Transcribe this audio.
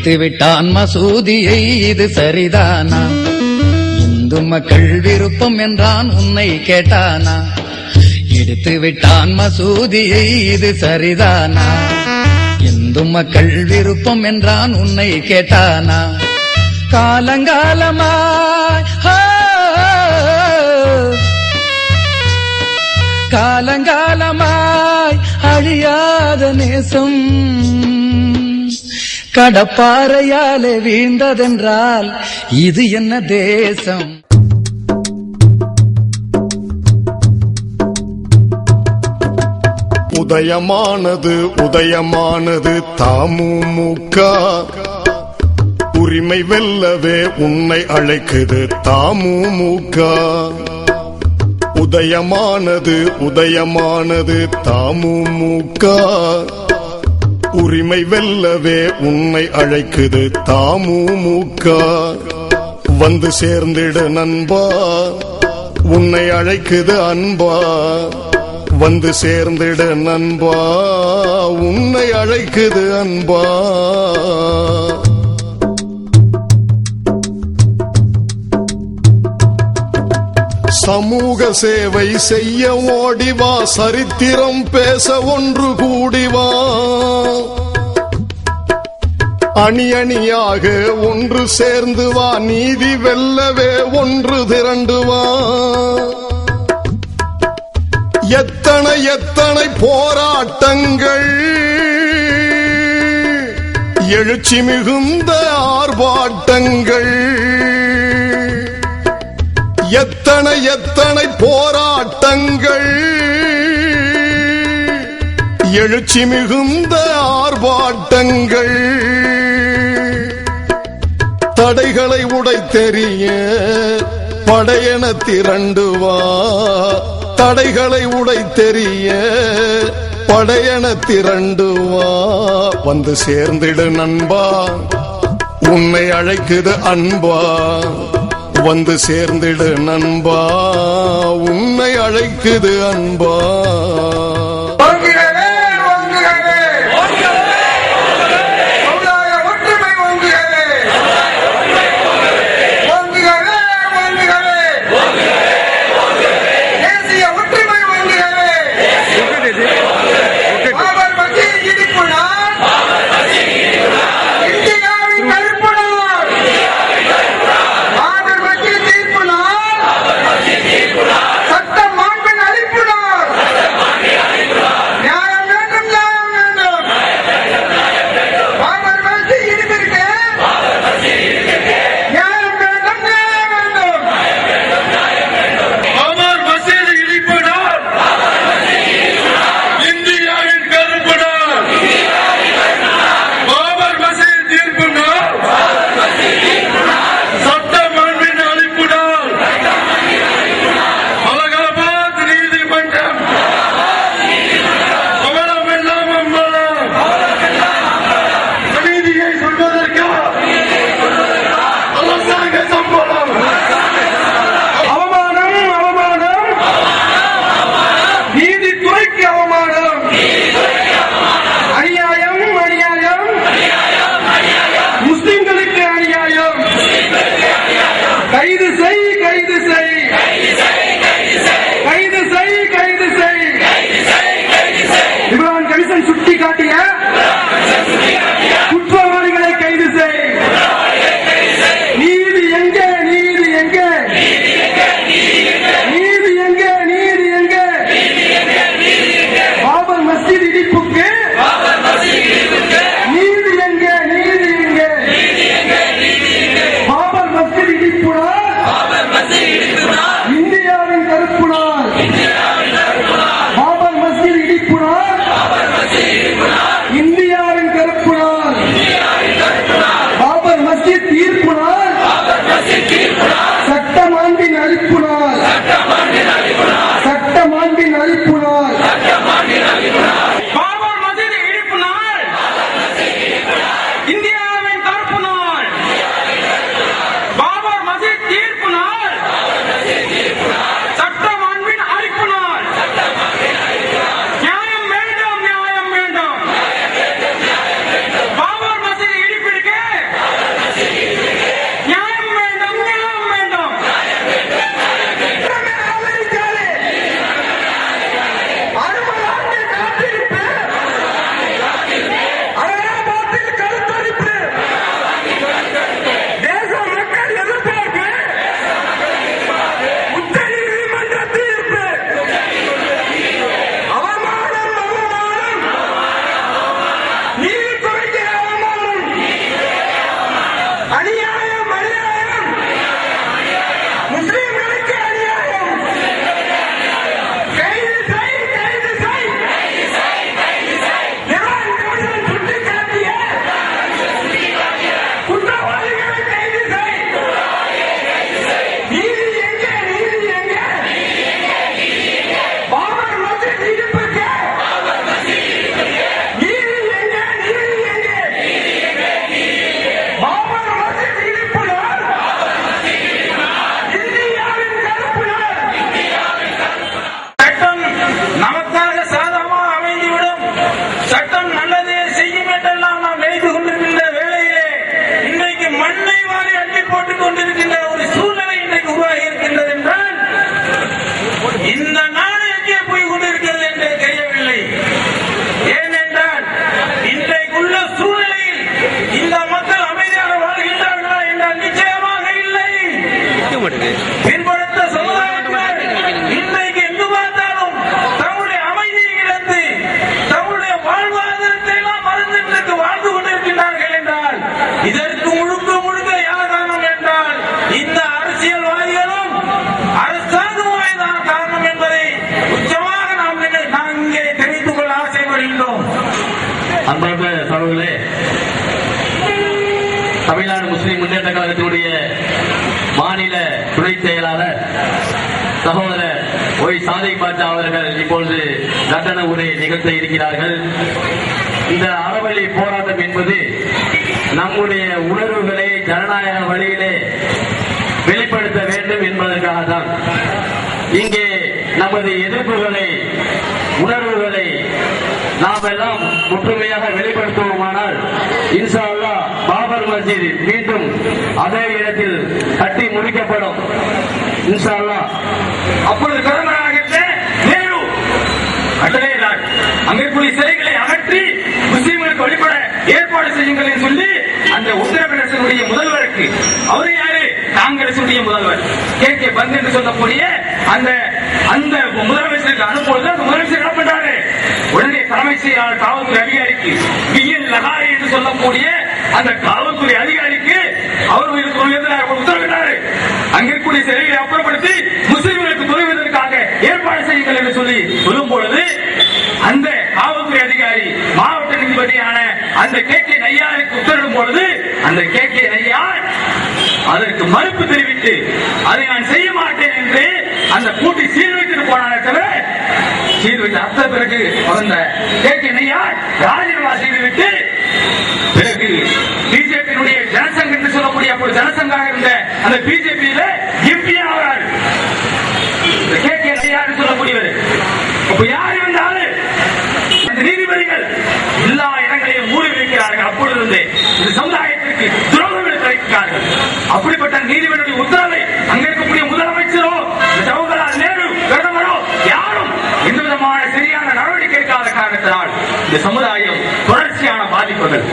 இடித்து விட்டான் மசூதியை இது சரிதானா? இந்து மக்கள் விருப்பம் என்றான் உன்னை கேட்டானா? இடித்து விட்டான் மசூதியை இது சரிதானா? இந்து மக்கள் விருப்பம் என்றான் உன்னை கேட்டானா? காலங்காலமாய் காலங்காலமாய் அழியாத நேசம் கடப்பாறையாலே வீழ்ந்ததென்றால் இது என்ன தேசம்? உதயமானது உதயமானது தாமுமுக. உரிமை வெல்லவே உன்னை அழைக்குது தாமுமுக. உதயமானது உதயமானது தாமுமுக. உரிமை வெல்லவே உன்னை அழைக்குது தாமுமுக வந்து சேர்ந்திடு நண்பா. உன்னை அழைக்குது அன்பா. வந்து சேர்ந்திடு நண்பா. உன்னை அழைக்குது அன்பா. சமூக சேவை செய்ய ஓடிவா சரித்திரம் பேச ஒன்று கூடிவா அணி அணியாக ஒன்று சேர்ந்து வா நீதி வெல்லவே ஒன்று திரண்டு வா. எத்தனை எத்தனை போராட்டங்கள் எழுச்சி மிகுந்த ஆர்ப்பாட்டங்கள். எத்தனை எத்தனை போராட்டங்கள். எழுச்சி மிகுந்த ஆர்ப்பாட்டங்கள். தடைகளை உடைத்தெறிய படையென திரண்டு வா தடைகளை உடைத்தெறிய படையென திரண்டு வா வந்து சேர்ந்திடு நண்பா. உன்னை அழைக்குது அன்பா. வந்து சேர்ந்திடு நண்பா. உன்னை அழைக்குது அன்பா. பின்படுத்த சமுதாயத்தினர் இன்றைக்கு எங்கு பார்த்தாலும் தங்களுடைய அமைதியை இழந்து தங்களுடைய வாழ்வாதாரத்தை எல்லாம் மறந்து இன்றைக்கு வாழ்ந்து கொண்டிருக்கிறார்கள் என்றால் இதற்கு முழுக்க முழுக்க யார் காரணம் என்றால் இந்த அரசியல்வாதிகளும் அரசாங்கமே காரணம் என்பதை உச்சமாக நாம் நாம் இங்கே தெரிந்து ஆசைப்படுகின்றோம். அன்பார்ந்த சகோதரே தமிழ்நாடு முஸ்லிம் முன்னேற்ற கழகத்தினுடைய மாநில துணை செயலாளர் சகோதரர் ஒய் சாதை பாட்சா அவர்கள் இப்பொழுது கண்டன உரை நிகழ்த்த இருக்கிறார்கள். இந்த அறவழி போராட்டம் என்பது நம்முடைய உணர்வுகளை ஜனநாயக வழியிலே வெளிப்படுத்த வேண்டும் என்பதற்காக தான். இங்கே நமது எதிர்ப்புகளை உணர்வுகளை நாம் எல்லாம் ஒற்றுமையாக வெளிப்படுத்துவோமானால் இன்சா பாபர் மசீது மீண்டும் அதே இடத்தில் கட்டி முடிக்கப்படும். இன்ஷா அப்பொழுது பிரதமராக நேரு. கட்டளையிடார் சிலைகளை அகற்றி முஸ்லீம்களுக்கு வழிபட ஏற்பாடு செய்யுங்கள் என்று சொல்லி அந்த உத்தரப்பிரதேசனுடைய முதல்வருக்கு அவரு யாரு? காங்கிரசுடைய முதல்வர். கே. கே. பந்த் என்று சொல்லக்கூடிய அந்த அந்த முதலமைச்சருக்கு அனுப்புவது அந்த முதலமைச்சர் என்ன பண்றாரு? உடனே தலைமை செயலாளர் காவல்துறை அதிகாரிக்கு பி என். லகாரி என்று சொல்லக்கூடிய அந்த காவல்துறை அதிகாரிக்கு அவர் உத்தரவிட்டாரு. அங்கே இருக்கக்கூடிய சிலைகளை அப்புறப்படுத்தி முஸ்லிம்களுக்கு துணைவதற்காக ஏற்பாடு செய்யுங்கள் என்று சொல்லி சொல்லும் பொழுது அந்த காவல்துறை அதிகாரி மாவட்ட நீதிபதியான அந்த கே கே நையாருக்கு உத்தரவிடும் பொழுது அந்த கே கே நையார் அதற்கு மறுப்பு தெரிவித்து அதை நான் செய்ய மாட்டேன் என்று அந்த கூட்டி சீர் வைத்துட்டு போனானே தவிர சீர் வைத்த அத்த பிறகு அந்த கே கே நையார் ராஜினாமா செய்துவிட்டு பிறகு பிஜேபியினுடைய ஜனசங்க என்று சொல்லக்கூடிய அப்போது ஜனசங்காக இருந்த அந்த பிஜேபியில எம்பி ஆகிறார் கே கே நையார் சொல்லக்கூடியவர். அப்ப யார் இருந்தாலும் அந்த நீதிபதிகள் எல்லா இடங்களையும் மூடி வைக்கிறார்கள். அப்பொழுது இந்த சமுதாயத்திற்கு துரோகம் இழைக்கிறார்கள் அப்படிப்பட்ட நீதிபதியுடைய உத்தரவை அங்க இருக்கக்கூடிய முதலமைச்சரோ ஜவஹர்லால் நேரு பிரதமரோ யாரும் எந்த விதமான சரியான நடவடிக்கை எடுக்காத காரணத்தினால் இந்த சமுதாயம் மாறிக்கொண்டது